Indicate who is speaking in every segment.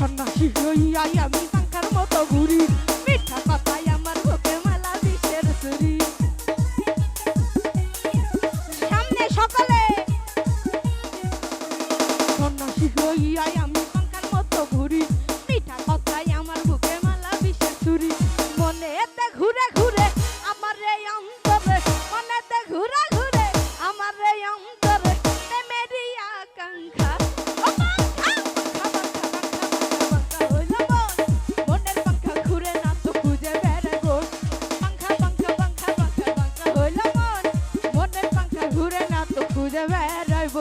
Speaker 1: সন্ন্যাসী হইয়াই আমি সংখ্যার মতো ঘুরি খুঁজে বেড়াইব।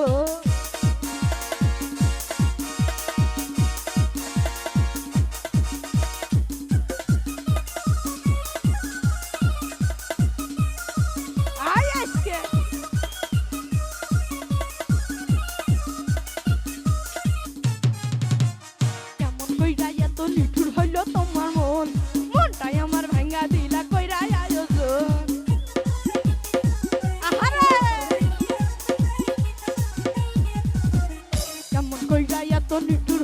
Speaker 1: কেমন কইরা এত নিঠুর tô me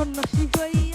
Speaker 1: সন্ন্যাসী হই।